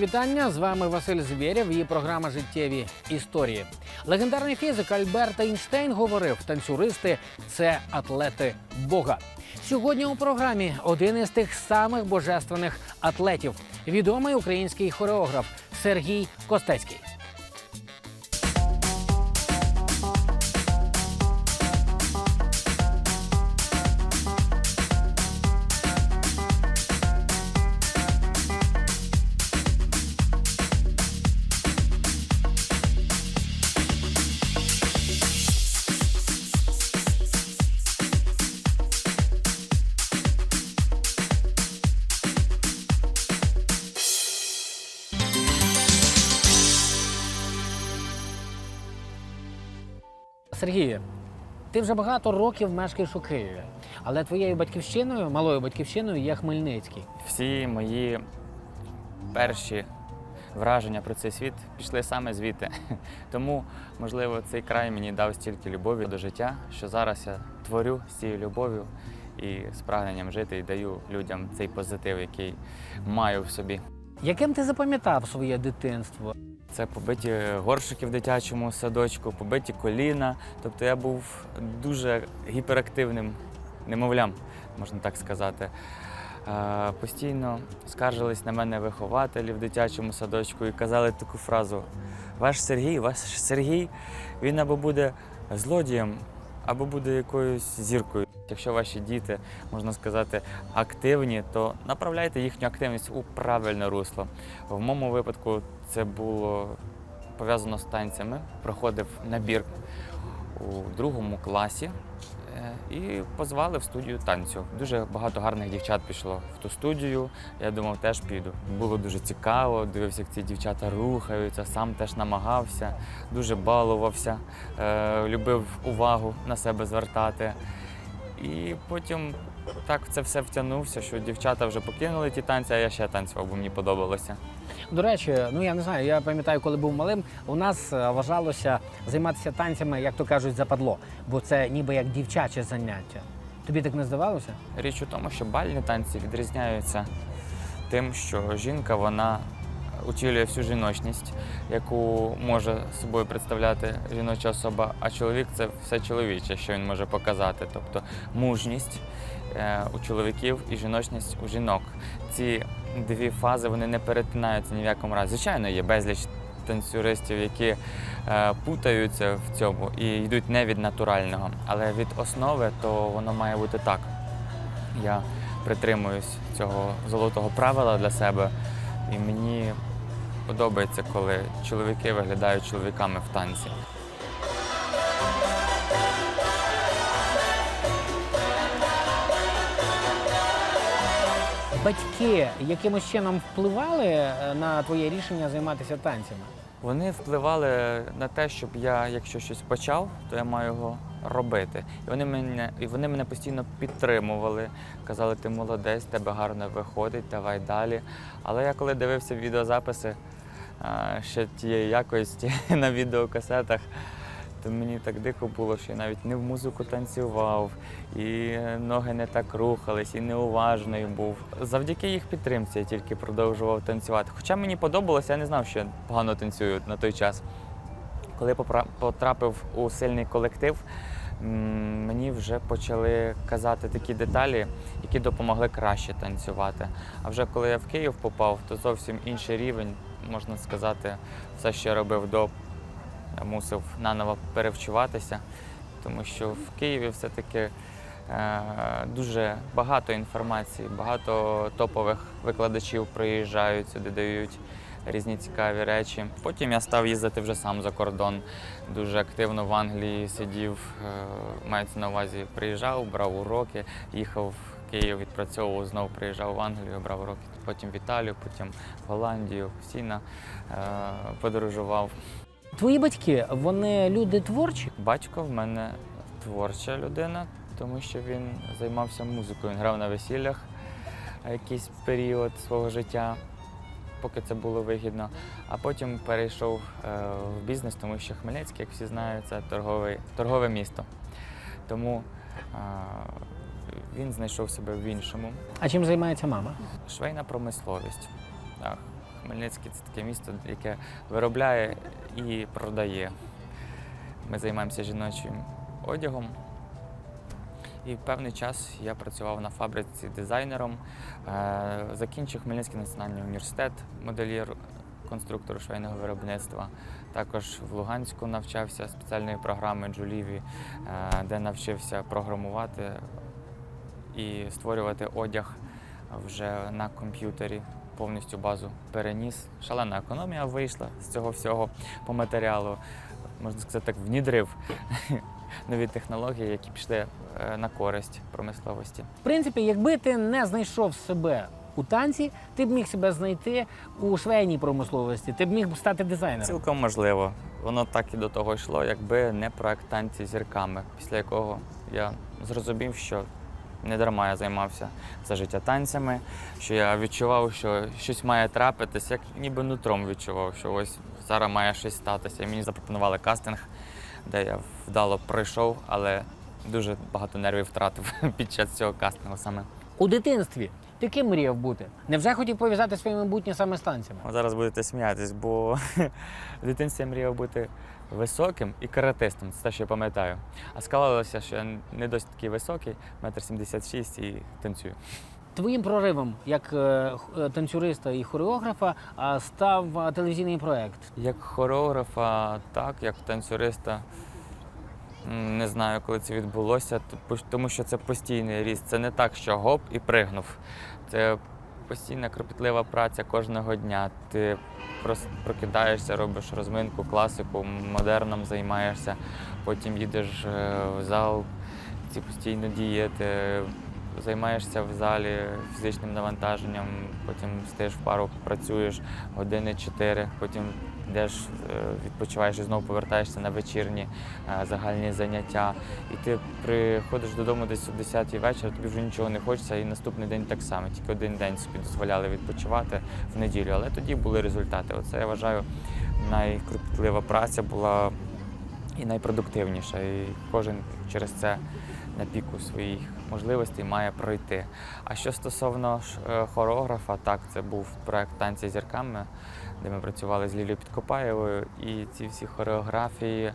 Вітання з вами Василь Звєрєв і програма Життєві історії. Легендарний фізик Альберт Ейнштейн говорив: танцюристи це атлети Бога. Сьогодні у програмі один із тих самих божественних атлетів, відомий український хореограф Сергій Костецький. Сергію, ти вже багато років мешкаєш у Києві, але твоєю батьківщиною, малою батьківщиною є Хмельницький. Всі мої перші враження про цей світ пішли саме звідти. Тому, можливо, цей край мені дав стільки любові до життя, що зараз я творю з цією любов'ю і з прагненням жити і даю людям цей позитив, який маю в собі. Яким ти запам'ятав своє дитинство? Це побиті горшики в дитячому садочку, побиті коліна. Тобто я був дуже гіперактивним немовлям, можна так сказати. Е, Постійно скаржились на мене вихователі в дитячому садочку і казали таку фразу: Ваш Сергій, ваш Сергій, він або буде злодієм, або буде якоюсь зіркою. Якщо ваші діти, можна сказати, активні, то направляйте їхню активність у правильне русло. В моєму випадку це було пов'язано з танцями. Проходив набір у другому класі і позвали в студію танцю. Дуже багато гарних дівчат пішло в ту студію. Я думав, теж піду. Було дуже цікаво, дивився, як ці дівчата рухаються, сам теж намагався, дуже балувався, е, любив увагу на себе звертати. І потім так це все втягнувся, що дівчата вже покинули ті танці, а я ще танцював, бо мені подобалося. До речі, ну я не знаю, я пам'ятаю, коли був малим, у нас е, вважалося займатися танцями, як то кажуть, западло, бо це ніби як дівчаче заняття. Тобі так не здавалося? Річ у тому, що бальні танці відрізняються тим, що жінка вона утілює всю жіночність, яку може собою представляти жіноча особа, а чоловік це все чоловіче, що він може показати. Тобто мужність у чоловіків і жіночність у жінок. Ці дві фази вони не перетинаються ні в якому разі. Звичайно, є безліч танцюристів, які е, путаються в цьому і йдуть не від натурального, але від основи, то воно має бути так. Я притримуюсь цього золотого правила для себе, і мені подобається, коли чоловіки виглядають чоловіками в танці. Батьки якимось чином впливали е, на твоє рішення займатися танцями? Вони впливали на те, щоб я, якщо щось почав, то я маю його робити. І вони мене, і вони мене постійно підтримували, казали, ти молодець, тебе гарно виходить, давай далі. Але я коли дивився відеозаписи ще тієї якості на відеокасетах, то мені так дико було, що я навіть не в музику танцював, і ноги не так рухались, і неуважний був. Завдяки їх підтримці я тільки продовжував танцювати. Хоча мені подобалося, я не знав, що я погано танцюю на той час. Коли потрапив у сильний колектив, мені вже почали казати такі деталі, які допомогли краще танцювати. А вже коли я в Київ попав, то зовсім інший рівень, можна сказати, все, що я робив до, мусив наново перевчуватися, тому що в Києві все-таки е, дуже багато інформації, багато топових викладачів приїжджають сюди, дають різні цікаві речі. Потім я став їздити вже сам за кордон. Дуже активно в Англії сидів, е, мається на увазі, приїжджав, брав уроки, їхав Київ, відпрацьовував, знову приїжджав в Англію, брав уроки, потім в Італію, потім в Голландію, постійно е, подорожував. Твої батьки, вони люди творчі? Батько в мене творча людина, тому що він займався музикою, він грав на весіллях якийсь період свого життя, поки це було вигідно. А потім перейшов е, в бізнес, тому що Хмельницький, як всі знають, це торговий, торгове місто. Тому е, він знайшов себе в іншому. А чим займається мама? Швейна промисловість. Так. Хмельницький це таке місто, яке виробляє і продає. Ми займаємося жіночим одягом. І певний час я працював на фабриці дизайнером, Е, закінчив Хмельницький національний університет, модельєр, конструктор швейного виробництва. Також в Луганську навчався спеціальної програми Джуліві, е, де навчився програмувати і створювати одяг вже на комп'ютері. Повністю базу переніс. Шалена економія вийшла з цього всього по матеріалу. Можна сказати, так внідрив нові технології, які пішли е, на користь промисловості. В принципі, якби ти не знайшов себе у танці, ти б міг себе знайти у швейній промисловості, ти б міг стати дизайнером. Цілком можливо. Воно так і до того йшло, якби не проект танці зірками, після якого я зрозумів, що не дарма я займався все життя танцями, що я відчував, що щось має трапитись, як ніби нутром відчував, що ось зараз має щось статися. Мені запропонували кастинг, де я вдало пройшов, але дуже багато нервів втратив під час цього кастингу саме. У дитинстві ти ким мріяв бути? Невже хотів пов'язати своє майбутнє саме з танцями? Зараз будете сміятись, бо в дитинстві я мріяв бути високим і каратистом. Це те, що я пам'ятаю. А склалося, що я не досить такий високий, метр сімдесят шість і танцюю. Твоїм проривом як е, е, танцюриста і хореографа став е, телевізійний проект. Як хореографа, так, як танцюриста. Не знаю, коли це відбулося, типу, тому що це постійний ріст. Це не так, що гоп і пригнув. Це постійна кропітлива праця кожного дня. Ти прокидаєшся, робиш розминку, класику, модерном займаєшся, потім їдеш е, в зал, ці постійно дієти, займаєшся в залі фізичним навантаженням, потім стаєш в пару, працюєш години 4, потім йдеш, е, відпочиваєш і знову повертаєшся на вечірні е, загальні заняття. І ти приходиш додому десь о 10 вечора, тобі вже нічого не хочеться, і наступний день так само. Тільки один день собі дозволяли відпочивати в неділю. Але тоді були результати. Оце я вважаю найкропітлива праця була і найпродуктивніша. І кожен через це на піку своїх можливостей має пройти. А що стосовно е, хореографа, так, це був проект танці зірками, де ми працювали з Лілією Підкопаєвою. І ці всі хореографії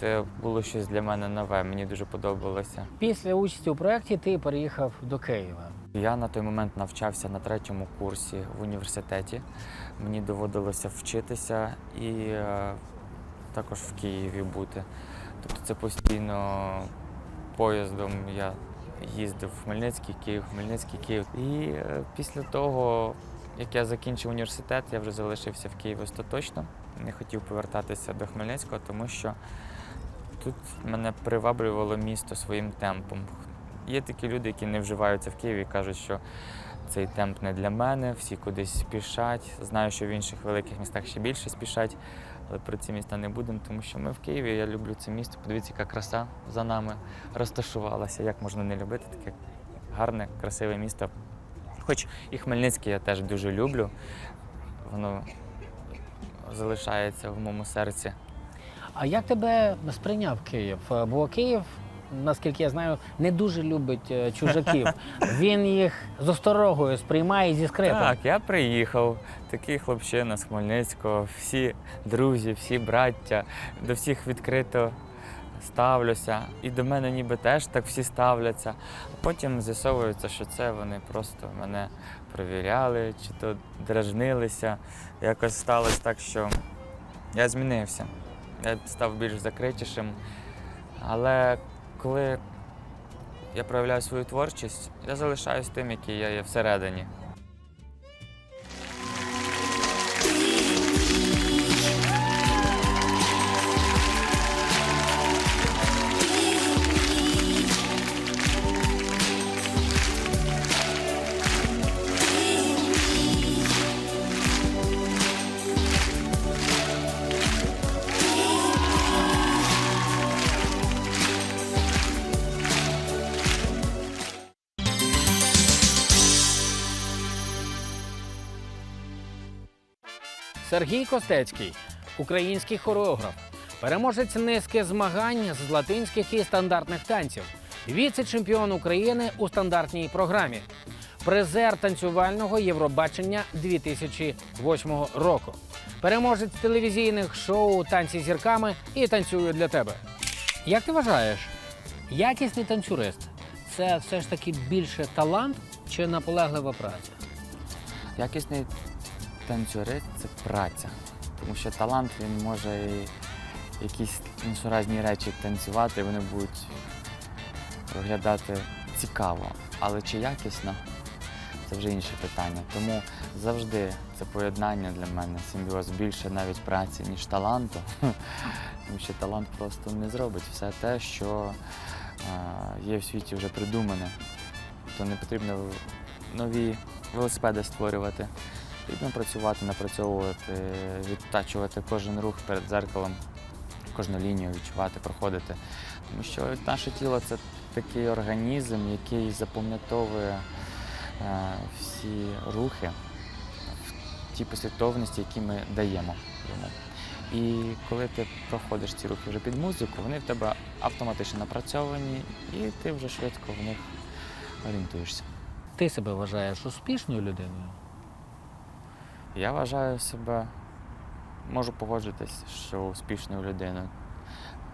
це було щось для мене нове. Мені дуже подобалося. Після участі у проєкті ти переїхав до Києва. Я на той момент навчався на третьому курсі в університеті. Мені доводилося вчитися і е, також в Києві бути. Тобто це постійно поїздом я їздив в Хмельницький, Київ, Хмельницький, Київ. І е, після того, як я закінчив університет, я вже залишився в Києві остаточно. Не хотів повертатися до Хмельницького, тому що тут мене приваблювало місто своїм темпом. Є такі люди, які не вживаються в Києві і кажуть, що цей темп не для мене, всі кудись спішать. Знаю, що в інших великих містах ще більше спішать, але про ці міста не будемо, тому що ми в Києві, я люблю це місто. Подивіться, яка краса за нами розташувалася. Як можна не любити таке гарне, красиве місто. Хоч і Хмельницький я теж дуже люблю. Воно залишається в моєму серці. А як тебе сприйняв Київ? Е, Бо Київ, наскільки я знаю, не дуже любить е, чужаків. Він їх з осторогою сприймає зі скрипом. Так, я приїхав, такий хлопчина з Хмельницького, всі друзі, всі браття, до всіх відкрито ставлюся. І до мене ніби теж так всі ставляться. А потім з'ясовується, що це вони просто мене перевіряли чи то дражнилися. Якось сталося так, що я змінився. Я став більш закритішим. Але коли я проявляю свою творчість, я залишаюсь тим, який я є всередині. Сергій Костецький, український хореограф, переможець низки змагань з латинських і стандартних танців, віце-чемпіон України у стандартній програмі. призер танцювального Євробачення 2008 року, переможець телевізійних шоу Танці зірками і танцюю для тебе. Як ти вважаєш, якісний танцюрист це все ж таки більше талант чи наполеглива праця? Якісний танцюрист це праця. Тому що талант він може якісь несуразні речі танцювати, вони будуть виглядати цікаво. Але чи якісно, це вже інше питання. Тому завжди це поєднання для мене, симбіоз більше навіть праці, ніж таланту. Тому що талант просто не зробить все те, що е, є в світі вже придумане. То не потрібно нові велосипеди створювати. Потрібно працювати, напрацьовувати, відтачувати кожен рух перед дзеркалом, кожну лінію відчувати, проходити. Тому що наше тіло це такий організм, який запам'ятовує е, всі рухи в тій послідовності, які ми даємо йому. І коли ти проходиш ці рухи вже під музику, вони в тебе автоматично напрацьовані, і ти вже швидко в них орієнтуєшся. Ти себе вважаєш успішною людиною? Я вважаю себе, можу погоджуватись, що успішною людиною.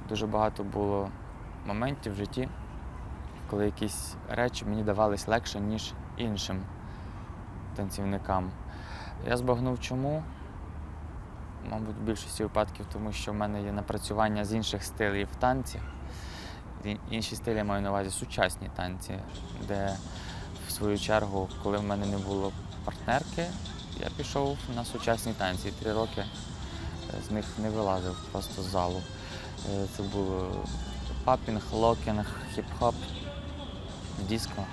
Дуже багато було моментів в житті, коли якісь речі мені давались легше, ніж іншим танцівникам. Я збагнув чому. Мабуть, в більшості випадків, тому що в мене є напрацювання з інших стилів в танці. Інші стилі я маю на увазі сучасні танці, де в свою чергу, коли в мене не було партнерки, я пішов на сучасні танці. Три роки е, з них не вилазив просто з залу. Е, Це було папінг, локінг, хіп-хоп, диско,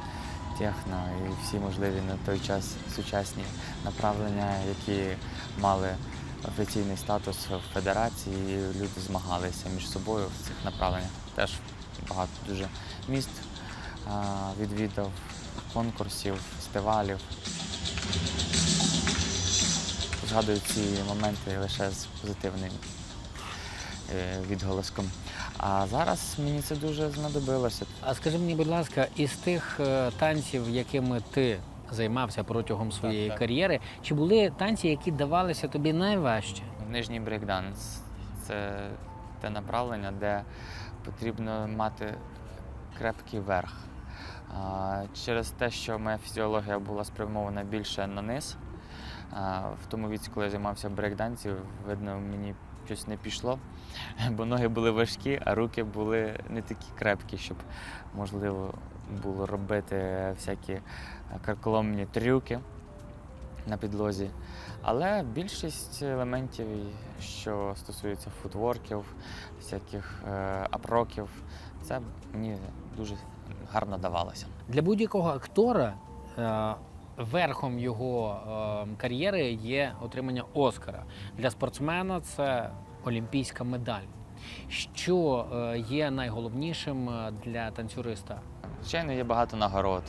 техно і всі можливі на той час сучасні направлення, які мали офіційний статус в федерації. і Люди змагалися між собою в цих направленнях. Теж багато дуже міст відвідав, конкурсів, фестивалів згадую ці моменти лише з позитивним е, відголоском. А зараз мені це дуже знадобилося. А скажи мені, будь ласка, із тих е, танців, якими ти займався протягом своєї так. кар'єри, чи були танці, які давалися тобі найважче? Нижній брейкданс це те направлення, де потрібно мати крепкий верх. Через те, що моя фізіологія була спрямована більше на низ. А, В тому віці, коли я займався брейкдансі, видно, мені щось не пішло, бо ноги були важкі, а руки були не такі крепкі, щоб можливо було робити всякі карколомні трюки на підлозі. Але більшість елементів, що стосується футворків, всяких е, апроків, це мені дуже гарно давалося. Для будь-якого актора е, верхом його е, кар'єри є отримання Оскара. Для спортсмена це олімпійська медаль. Що е, є найголовнішим е, для танцюриста? Звичайно, є багато нагород,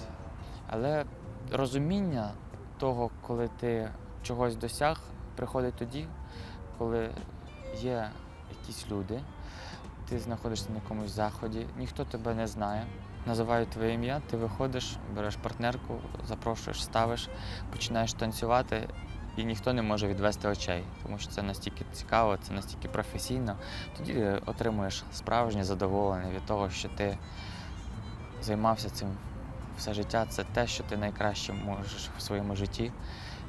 але розуміння того, коли ти чогось досяг, приходить тоді, коли є якісь люди, ти знаходишся на якомусь заході, ніхто тебе не знає, називають твоє ім'я, ти виходиш, береш партнерку, запрошуєш, ставиш, починаєш танцювати, і ніхто не може відвести очей, тому що це настільки цікаво, це настільки професійно. Тоді отримуєш справжнє задоволення від того, що ти займався цим все життя. Це те, що ти найкраще можеш в своєму житті.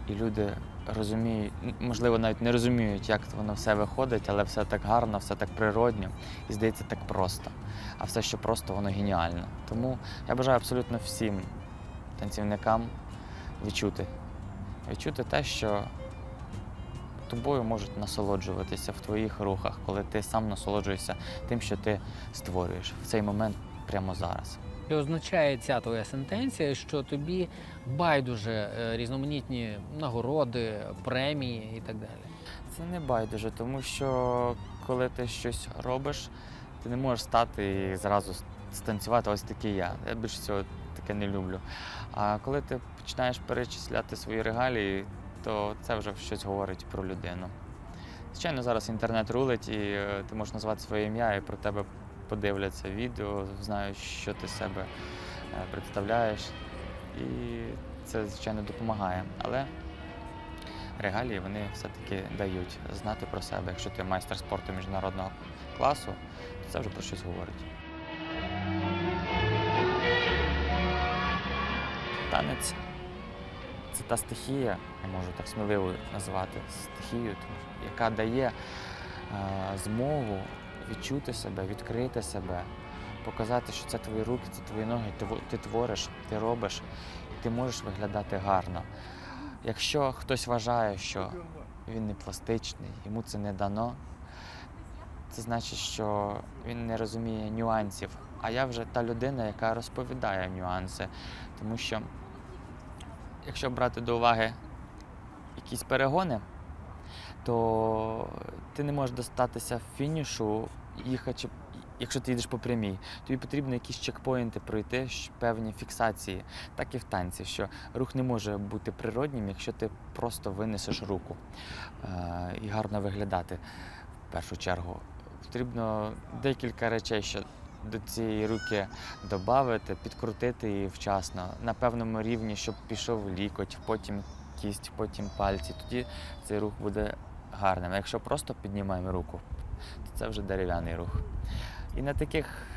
І люди розуміють, можливо, навіть не розуміють, як воно все виходить, але все так гарно, все так природньо і здається так просто. А все, що просто, воно геніально. Тому я бажаю абсолютно всім танцівникам відчути. Відчути те, що тобою можуть насолоджуватися в твоїх рухах, коли ти сам насолоджуєшся тим, що ти створюєш в цей момент прямо зараз. Чи означає ця твоя сентенція, що тобі байдуже е, різноманітні нагороди, премії і так далі? Це не байдуже, тому що коли ти щось робиш, ти не можеш стати і зразу станцювати ось такий я. Я більше цього таке не люблю. А коли ти починаєш перечисляти свої регалії, то це вже щось говорить про людину. Звичайно, зараз інтернет рулить, і е, ти можеш назвати своє ім'я, і про тебе подивляться відео, знають, що ти себе е, представляєш. І це, звичайно, допомагає. Але регалії вони все-таки дають знати про себе. Якщо ти майстер спорту міжнародного класу, то це вже про щось говорить. Танець це та стихія, я можу так сміливо назвати стихією, яка дає е, змогу відчути себе, відкрити себе, показати, що це твої руки, це твої ноги, ти, твориш, ти робиш, і ти можеш виглядати гарно. Якщо хтось вважає, що він не пластичний, йому це не дано, це значить, що він не розуміє нюансів. А я вже та людина, яка розповідає нюанси. Тому що, якщо брати до уваги якісь перегони, то ти не можеш достатися фінішу, їхачи, якщо ти їдеш по прямій. Тобі потрібно якісь чекпоінти пройти, певні фіксації. Так і в танці, що рух не може бути природнім, якщо ти просто винесеш руку е, і гарно виглядати в першу чергу. Потрібно декілька речей, що до цієї руки додати, підкрутити її вчасно на певному рівні, щоб пішов лікоть, потім кість, потім пальці. Тоді цей рух буде гарним. А якщо просто піднімаємо руку, то це вже дерев'яний рух. І на таких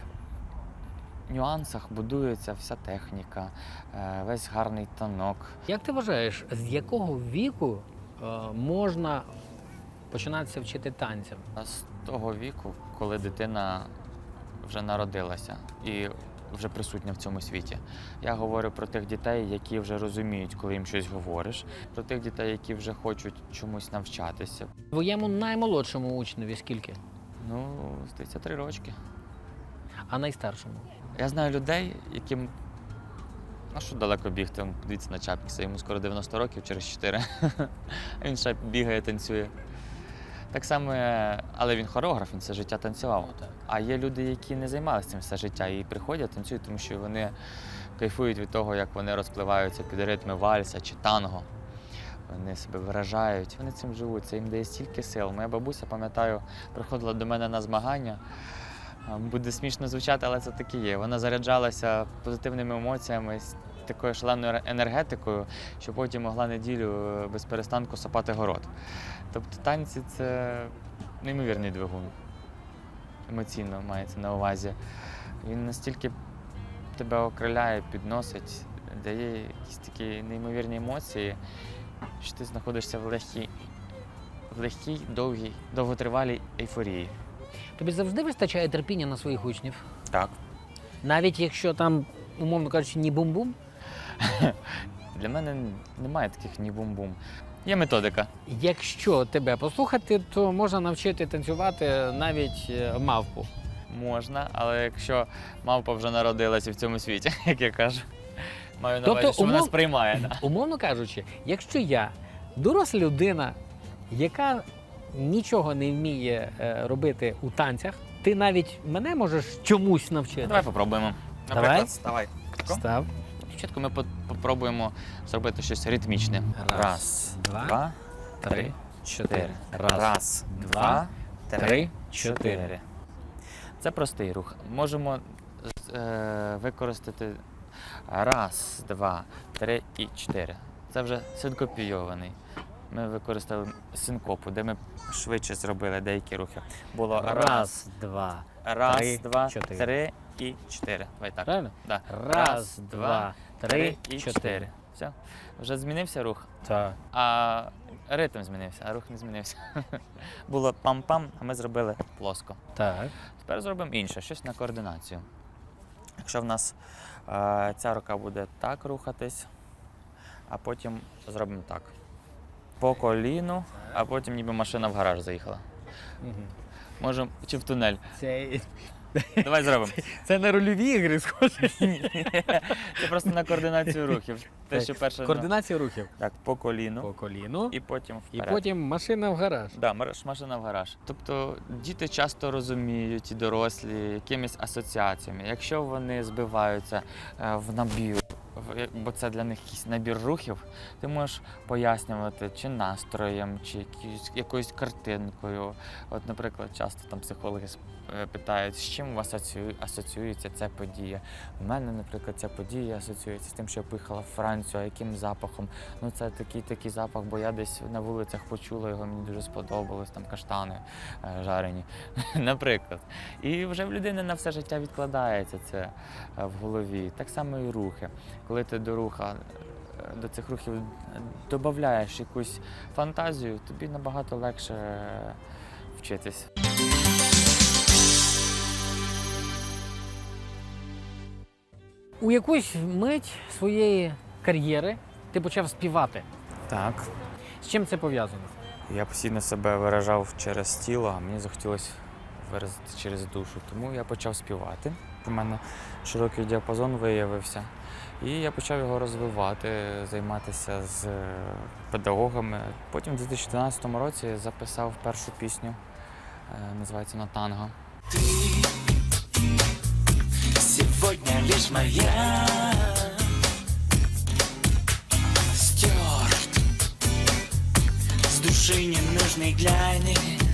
нюансах будується вся техніка, е, весь гарний танок. Як ти вважаєш, з якого віку е, можна починатися вчити танцям? З того віку, коли дитина вже народилася і вже присутня в цьому світі. Я говорю про тих дітей, які вже розуміють, коли їм щось говориш, про тих дітей, які вже хочуть чомусь навчатися. Твоєму наймолодшому учневі скільки? Ну, здається, три рочки. А найстаршому? Я знаю людей, яким. Ну, що далеко бігти, Он, подивіться на Чапкіса, йому скоро 90 років через 4. Він ще бігає, танцює. Так само, е, але він хореограф, він все життя танцював. А є люди, які не займалися цим все життя і приходять, танцюють, тому що вони кайфують від того, як вони розпливаються під ритми вальса чи танго. Вони себе виражають, вони цим живуть, це їм дає стільки сил. Моя бабуся, пам'ятаю, приходила до мене на змагання. Буде смішно звучати, але це так і є. Вона заряджалася позитивними емоціями, такою шаленою енергетикою, що потім могла неділю е, без перестанку сапати город. Тобто танці це неймовірний двигун. Емоційно мається на увазі. Він настільки тебе окриляє, підносить, дає якісь такі неймовірні емоції, що ти знаходишся в легкій, в легкій, довгій, довготривалій ейфорії. Тобі завжди вистачає терпіння на своїх учнів, Так. навіть якщо там, умовно кажучи, ні бум-бум. Для мене немає таких ні бум-бум. Є методика. Якщо тебе послухати, то можна навчити танцювати навіть е, мавпу. Можна, але якщо мавпа вже народилася в цьому світі, як я кажу, маю на Тобто, увазі, що вона сприймає. да. Умовно кажучи, якщо я доросла людина, яка нічого не вміє е, робити у танцях, ти навіть мене можеш чомусь навчити. Давай попробуємо. Наприклад, давай. Став. Спочатку ми попробуємо зробити щось ритмічне. Раз, два, три, чотири. Раз, Раз, два, три, чотири. Це простий рух. Можемо е, використати раз, два, три і чотири. Це вже синкопійований. Ми використали синкопу, де ми швидше зробили деякі рухи. Було раз, два. раз, три, два, чотири. три і чотири. Давай так. Правильно? Да. Раз, два, три, і чотири. Все. Вже змінився рух, Так. а ритм змінився, а рух не змінився. Було пам-пам, а ми зробили плоско. Так. Тепер зробимо інше, щось на координацію. Якщо в нас е, ця рука буде так рухатись, а потім зробимо так. По коліну, а потім ніби машина в гараж заїхала. Можемо чи в тунель. Це, Давай зробимо. це на рольові ігри схоже. Це просто на координацію рухів. Те, що перше Координація рухів. так, по коліну По коліну. і потім І вперед. потім машина в гараж. Да, марш- машина в гараж. Тобто діти часто розуміють і дорослі якимись асоціаціями. Якщо вони збиваються е, в набір, в- бо це для них якийсь набір рухів, ти можеш пояснювати чи настроєм, чи якоюсь, якоюсь картинкою. От, наприклад, часто там психологи с- питають, з чим у вас асоціюється ця подія. У мене, наприклад, ця подія асоціюється з тим, що я поїхала в Францію, а яким запахом. Ну, це такий такий запах, бо я десь на вулицях почула його, мені дуже сподобалось, там каштани е, жарені, наприклад. І вже в людини на все життя відкладається це е, в голові. Так само і рухи. Коли ти до руха, е, до цих рухів додаєш якусь фантазію, тобі набагато легше е, вчитись. У якусь мить своєї кар'єри ти почав співати. Так. З чим це пов'язано? Я постійно себе виражав через тіло, а мені захотілося виразити через душу. Тому я почав співати. У мене широкий діапазон виявився. І я почав його розвивати, займатися з е, педагогами. Потім у 2012 році записав першу пісню, е, називається «На танго». Сегодня лишь моя. Стерт С души ненужный глянец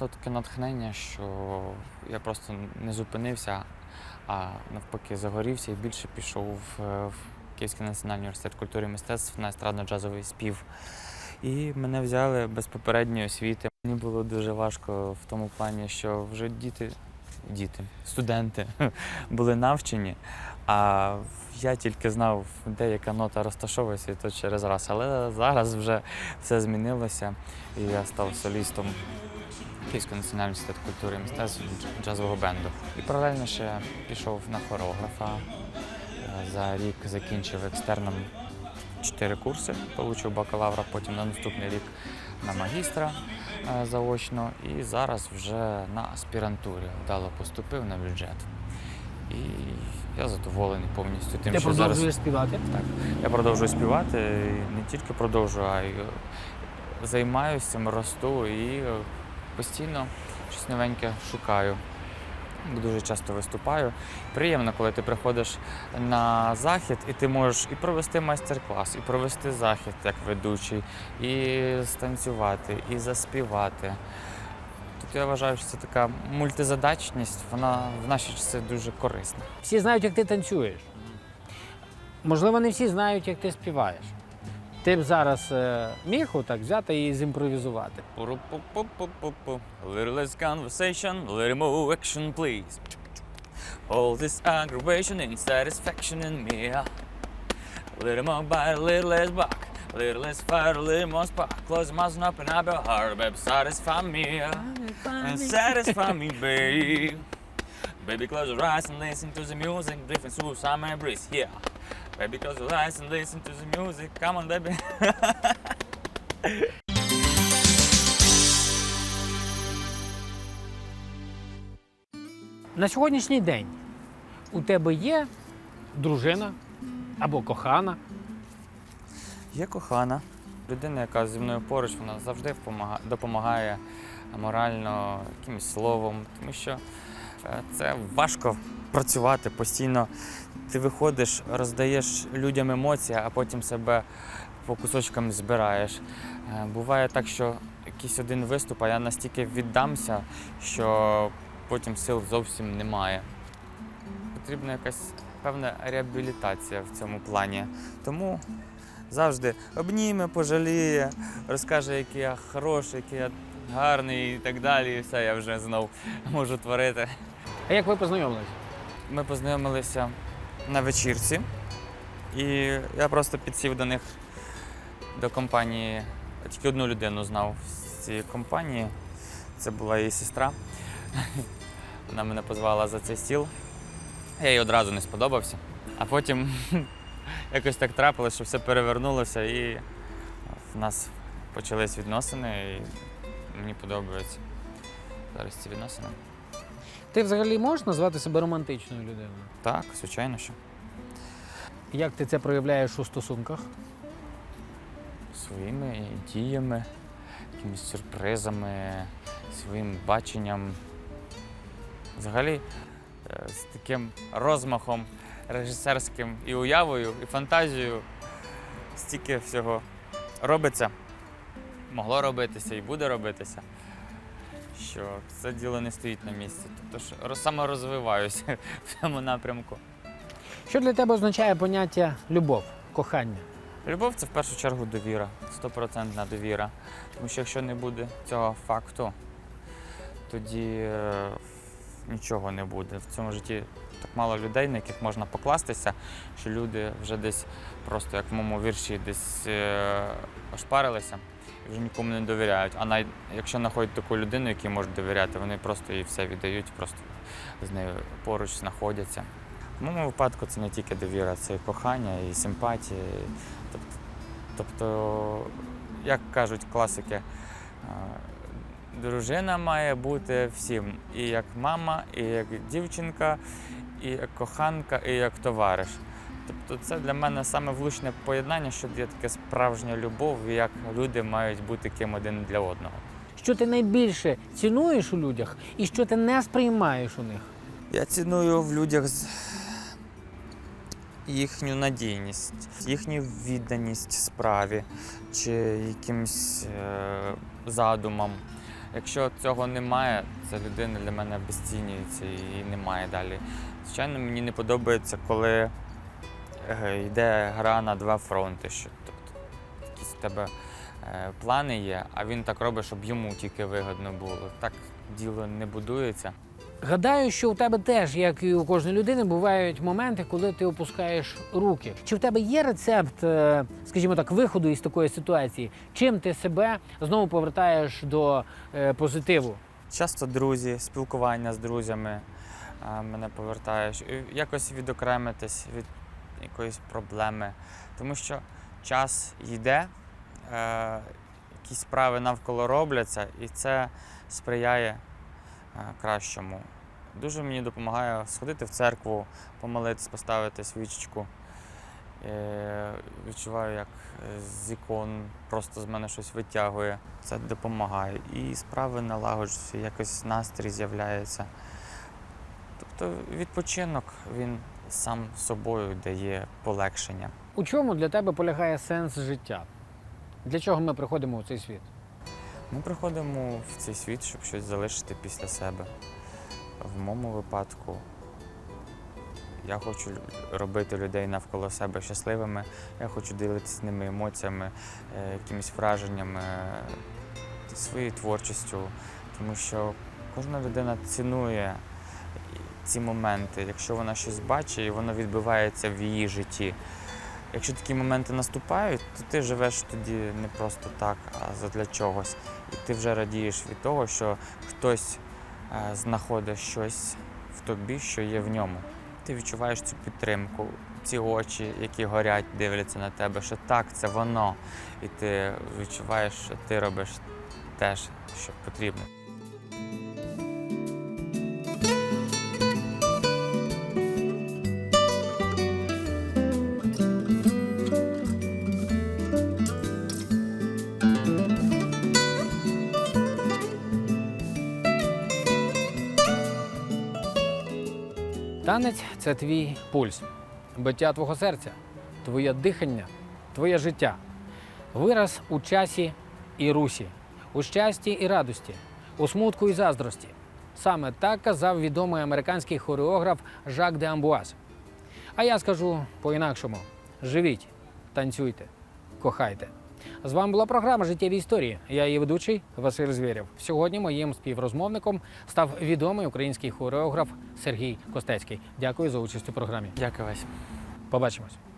На таке натхнення, що я просто не зупинився, а навпаки загорівся і більше пішов в Київський національний університет культури і мистецтв на естрадно-джазовий спів. І мене взяли без попередньої освіти. Мені було дуже важко в тому плані, що вже діти, діти, студенти були навчені, а я тільки знав, де яка нота розташовується, і то через раз. Але зараз вже все змінилося, і я став солістом Київського національного університету культури і мистецтв джазового бенду. І паралельно ще пішов на хореографа. Е, За рік закінчив екстерном чотири курси, отримав бакалавра, потім на наступний рік на магістра е, заочно. І зараз вже на аспірантурі вдало поступив на бюджет. І я задоволений повністю тим, ти що зараз продовжуєш співати? так. Я продовжую співати, не тільки продовжую, а й займаюся цим, росту і постійно щось новеньке шукаю. Дуже часто виступаю. Приємно, коли ти приходиш на захід, і ти можеш і провести майстер-клас, і провести захід як ведучий, і станцювати, і заспівати. Тобто я вважаю, що це така мультизадачність, вона в наші часи дуже корисна. Всі знають, як ти танцюєш. Можливо, не всі знають, як ти співаєш. Ти б зараз е, міг отак взяти і зімпровізувати. Пу-ру-пу-пу-пу-пу-пу. A little less conversation, a little more action, please. All this aggravation and satisfaction in me. A little more bite, a little less buck. A little less fire, a little more spark. Close your mouth up and I'll be hard, baby. Satisfy me. And satisfy me, babe. Baby, close your eyes and listen to the music. Different through summer breeze, yeah. Baby, close your eyes and listen to the music. Come on, baby. На сьогоднішній день у тебе є дружина або кохана. Є кохана. Людина, яка зі мною поруч, вона завжди допомагає морально, якимось словом, тому що це важко працювати постійно. Ти виходиш, роздаєш людям емоції, а потім себе по кусочкам збираєш. Е, Буває так, що якийсь один виступ, а я настільки віддамся, що потім сил зовсім немає. Потрібна якась певна реабілітація в цьому плані. Тому завжди обніме, пожаліє, розкаже, який я хороший, який я гарний і так далі. І все, я вже знов можу творити. А як ви познайомилися? Ми познайомилися на вечірці, і я просто підсів до них до компанії. Тільки одну людину знав з цієї компанії. Це була її сестра. Вона мене позвала за цей стіл. Я їй одразу не сподобався. А потім якось так трапилося, що все перевернулося, і в нас почались відносини, і мені подобаються зараз ці відносини. Ти взагалі можеш назвати себе романтичною людиною? Так, звичайно, що. Як ти це проявляєш у стосунках? Своїми діями, якимись сюрпризами, своїм баченням. Взагалі, е, з таким розмахом режисерським і уявою, і фантазією стільки всього робиться, могло робитися і буде робитися, що це діло не стоїть на місці. Тобто саме розвиваюся в цьому напрямку. Що для тебе означає поняття любов, кохання? Любов це в першу чергу довіра, стопроцентна довіра. Тому що якщо не буде цього факту, тоді е, нічого не буде. В цьому житті так мало людей, на яких можна покластися, що люди вже десь просто, як в моєму вірші, десь е, ошпарилися вже нікому не довіряють. А навіть якщо знаходять таку людину, якій можуть довіряти, вони просто їй все віддають, просто з нею поруч знаходяться. В моєму випадку це не тільки довіра, це і кохання, і симпатія. Тобто, тобто як кажуть класики, е, дружина має бути всім. І як мама, і як дівчинка, і як коханка, і як товариш. Тобто це для мене саме влучне поєднання, що є таке справжня любов, як люди мають бути ким один для одного. Що ти найбільше цінуєш у людях і що ти не сприймаєш у них? Я ціную в людях їхню надійність, їхню відданість справі чи якимсь е, задумам. Якщо цього немає, ця людина для мене безцінюється і немає далі. Звичайно, мені не подобається, коли йде гра на два фронти. Що, тобто, якісь в тебе е, плани є, а він так робить, щоб йому тільки вигодно було. Так діло не будується. Гадаю, що у тебе теж, як і у кожної людини, бувають моменти, коли ти опускаєш руки. Чи в тебе є рецепт, е, скажімо так, виходу із такої ситуації? Чим ти себе знову повертаєш до е, позитиву? Часто друзі, спілкування з друзями мене повертаєш. Якось відокремитись від якоїсь проблеми. Тому що час йде, е, якісь справи навколо робляться, і це сприяє е, кращому. Дуже мені допомагає сходити в церкву, помолитись, поставити свічечку. Е, Відчуваю, як з ікон просто з мене щось витягує. Це допомагає. І справи налагоджуються, якось настрій з'являється. Тобто відпочинок він сам собою дає полегшення. У чому для тебе полягає сенс життя? Для чого ми приходимо у цей світ? Ми приходимо в цей світ, щоб щось залишити після себе. В моєму випадку я хочу робити людей навколо себе щасливими, я хочу ділитися з ними емоціями, е, якимись враженнями, е, своєю творчістю, тому що кожна людина цінує ці моменти. Якщо вона щось бачить, і воно відбивається в її житті. Якщо такі моменти наступають, то ти живеш тоді не просто так, а задля чогось. І ти вже радієш від того, що хтось е, знаходить щось в тобі, що є в ньому. Ти відчуваєш цю підтримку, ці очі, які горять, дивляться на тебе, що так, це воно. І ти відчуваєш, що ти робиш те, що потрібно. Танець це твій пульс, биття твого серця, твоє дихання, твоє життя. Вираз у часі і русі, у щасті і радості, у смутку і заздрості. Саме так казав відомий американський хореограф Жак де Амбуаз. А я скажу по-інакшому: живіть, танцюйте, кохайте. З вами була програма Життєві історії. Я її ведучий Василь Звєрєв. Сьогодні моїм співрозмовником став відомий український хореограф Сергій Костецький. Дякую за участь у програмі. Дякую Вась. Побачимось.